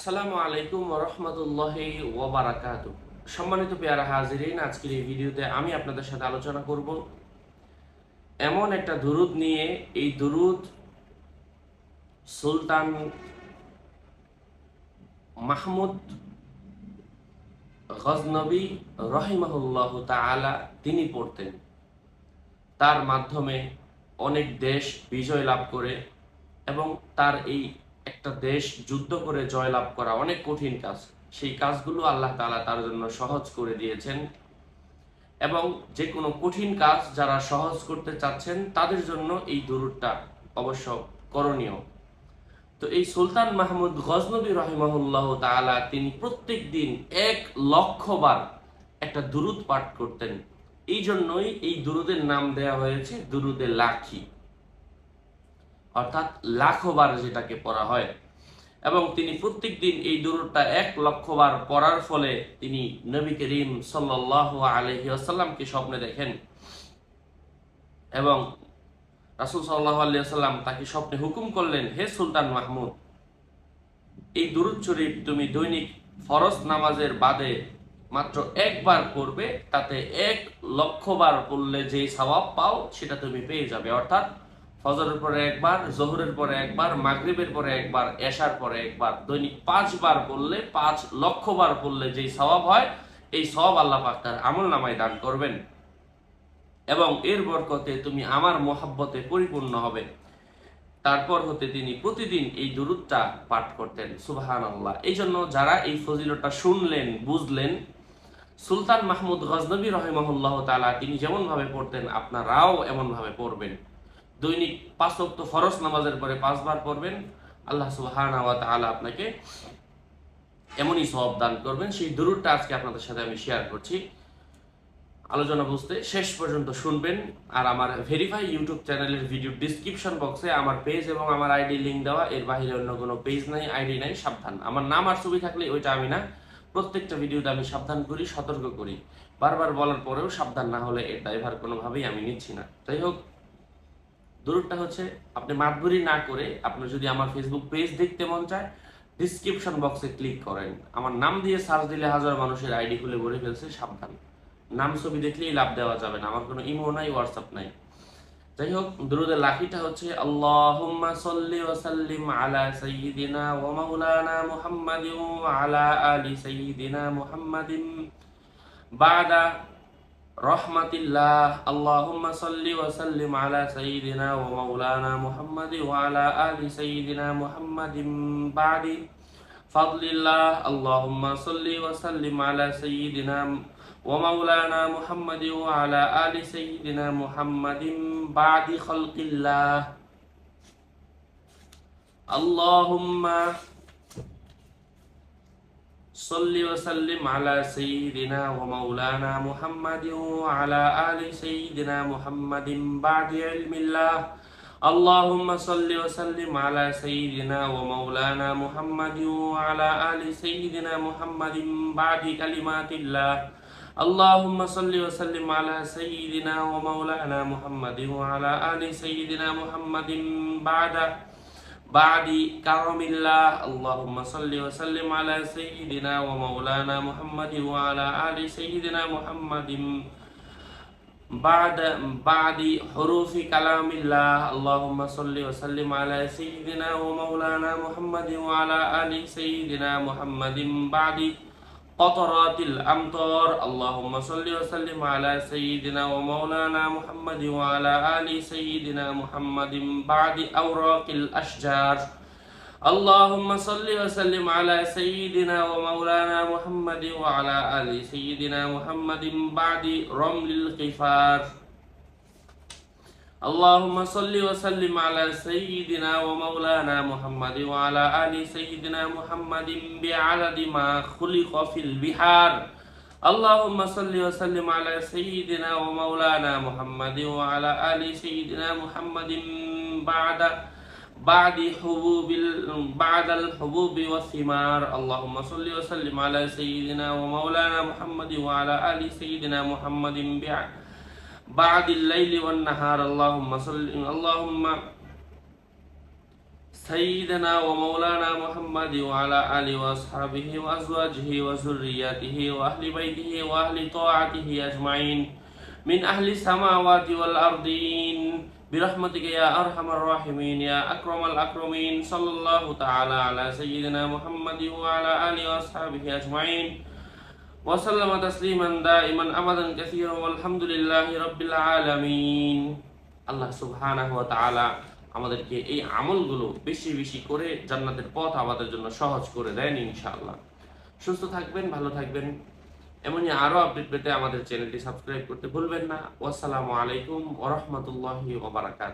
আসসালামু আলাইকুম রহমতুল্লাহ ওবরাকাত সম্মানিত পেয়ারা হাজিরিন, আজকের এই ভিডিওতে আমি আপনাদের সাথে আলোচনা করব এমন একটা দুরুদ নিয়ে। এই দুরুদ সুলতান মাহমুদ গজনবী রহিমাহুল্লাহ তাআলা তিনি পড়তেন। তার মাধ্যমে অনেক দেশ বিজয় লাভ করে এবং তার এই একটা দেশ যুদ্ধ করে জয়লাভ করা অনেক কঠিন কাজ। সেই কাজগুলো আল্লাহ তাআলা তার জন্য সহজ করে দিয়েছেন এবং যে কোনো কঠিন কাজ যারা সহজ করতে চাচ্ছেন, তাদের জন্য এই দুরুদটা অবশ্য করণীয়। তো এই সুলতান মাহমুদ গজনবী রহিমাহুল্লাহ তাআলা তিনি প্রত্যেক দিন এক লক্ষ বার একটা দুরুদ পাঠ করতেন। এই জন্যই এই দুরুদের নাম দেয়া হয়েছে দুরুদে লাখি। অর্থাৎ লাখো বার যেটাকে পড়া হয়। এবং তিনি প্রত্যেক দিন এই দুরুদটা এক লক্ষ বার পড়ার ফলে তিনি নবী করিম সাল্লাহ আলহি আসাল্লামকে স্বপ্নে দেখেন। এবং রাসুল সাল্লাহ তাকে স্বপ্নে হুকুম করলেন, হে সুলতান মাহমুদ, এই দুরুদ শরীফ তুমি দৈনিক ফরজ নামাজের বাদে মাত্র একবার করবে তাতে এক লক্ষ বার পড়লে যে সওয়াব পাও সেটা তুমি পেয়ে যাবে। অর্থাৎ ফজরের পরে একবার, জোহরের পরে একবার, মাগরিবের পরে একবার, এশার পরে একবার, দৈনিক পাঁচবার পড়লে পাঁচ লক্ষ বার পড়লে যেই সওয়াব হয়, এই সওয়াব আল্লাহ পাক তার আমল নামায় দান করবেন। এবং এর বরকতে তুমি আমার মোহাব্বতে পরিপূর্ণ হবে। তারপর হতে তিনি প্রতিদিন এই দুরুদটা পাঠ করতেন সুবাহান আল্লাহ এই জন্য যারা এই ফজিলতটা শুনলেন, বুঝলেন, সুলতান মাহমুদ গজনবী রহিমহুল্লাহ তালা তিনি যেমনভাবে পড়তেন, আপনারাও এমনভাবে পড়বেন। দৈনিক পাঁচ ওয়াক্ত ফরজ নামাজের পরে পাঁচবার পড়বেন। আল্লাহ সুবহান আপনাকে এমনই সব দান করবেন। সেই দুরুদটা আজকে আপনাদের সাথে আমি শেয়ার করছি। আলোচনা বুঝতে শেষ পর্যন্ত শুনবেন। আর আমার ভেরিফাই ইউটিউব চ্যানেলের ভিডিও ডিসক্রিপশন বক্সে আমার পেজ এবং আমার আইডি লিঙ্ক দেওয়া। এর বাইরে অন্য কোনো পেজ নাই আইডি নাই, সাবধান। আমার নাম আর ছবি থাকলে ওইটা আমি না। প্রত্যেকটা ভিডিওতে আমি সাবধান করি, সতর্ক করি। বারবার বলার পরেও সাবধান না হলে এর ড্রাইভার কোনোভাবেই আমি নিচ্ছি না। যাই হোক দূরটা হচ্ছে, আপনি মাতবুরি না করে আপনার যদি আমার ফেসবুক পেজ দেখতে মন চায় ডিসক্রিপশন বক্সে ক্লিক করেন। আমার নাম দিয়ে সার্চ দিলে হাজার মানুষের আইডি খুলে ভরে ফেলছে, সাবধান। নাম ছবি দেখলেই লাভ দেওয়া যাবে না, আমার কোনো ইমো নাই হোয়াটসঅ্যাপ নাই। যাই হোক, দুরুদের লাঠিটা হচ্ছে, আল্লাহুম্মা সাল্লি ওয়া সাল্লিম আলা সাইয়্যিদিনা ওয়া মাওলানা মুহাম্মাদিন ওয়া আলা আলি সাইয়্যিদিনা মুহাম্মাদিন বাদা رحمة الله اللهم صل وسلم على سيدنا ومولانا محمد وعلى آل سيدنا محمد بعد فضل الله. اللهم صل وسلم على سيدنا ومولانا محمد وعلى آل سيدنا محمد بعد خلق الله. اللهم صل وسلم على سيدنا ومولانا محمد وعلى آل سيدنا محمد بعد علم الله. اللهم صل وسلم على سيدنا ومولانا محمد وعلى آل سيدنا محمد بعد كلمات الله. اللهم صل وسلم على سيدنا ومولانا محمد وعلى آل سيدنا محمد بعد بعد كرم الله اللهم صل وسلم على سيدنا ومولانا محمد وعلى آل سيدنا محمد. بعد بعد حروف كلام الله اللهم صل وسلم على سيدنا ومولانا محمد وعلى آل سيدنا محمد. بعد قطرات الأمطار اللهم صل وسلم على سيدنا ومولانا محمد وعلى آل سيدنا محمد بعد أوراق الأشجار اللهم صل وسلم على سيدنا ومولانا محمد وعلى آل سيدنا محمد بعد رمل القفار اللهم صل وسلم على سيدنا ومولانا محمد وعلى آل سيدنا محمد بعدد ما خلق في البحار. اللهم صل وسلم على سيدنا ومولانا محمد وعلى آل سيدنا محمد بعد بعد حبوب بعد الحبوب والثمار. اللهم صل وسلم على سيدنا ومولانا محمد وعلى آل سيدنا محمد بعد بعد الليل والنهار. اللهم صل اللهم سيدنا ومولانا محمد وعلى آله وأصحابه وأزواجه وذرياته وأهل بيته وأهل طاعته أجمعين. من أهل السماوات والأرضين. برحمتك يا أرحم الراحمين يا أكرم الأكرمين. صلى الله تعالى على سيدنا محمد وعلى آله وأصحابه أجمعين. وسلم تسليما دائما أبدا كثيرا والحمد لله رب العالمين আল্লাহ সুবহানাহ ওয়া তাআলা আমাদেরকে এই আমলগুলো বেশি বেশি করে জান্নাতের পথ আমাদের জন্য সহজ করে দেন ইনশাআল্লাহ সুস্থ থাকবেন ভালো থাকবেন এমনই আরো আপডেট পেতে আমাদের চ্যানেলটি সাবস্ক্রাইব করতে ভুলবেন না ওয়াসসালামু আলাইকুম ওয়া রাহমাতুল্লাহি ওয়া বারাকাতুহু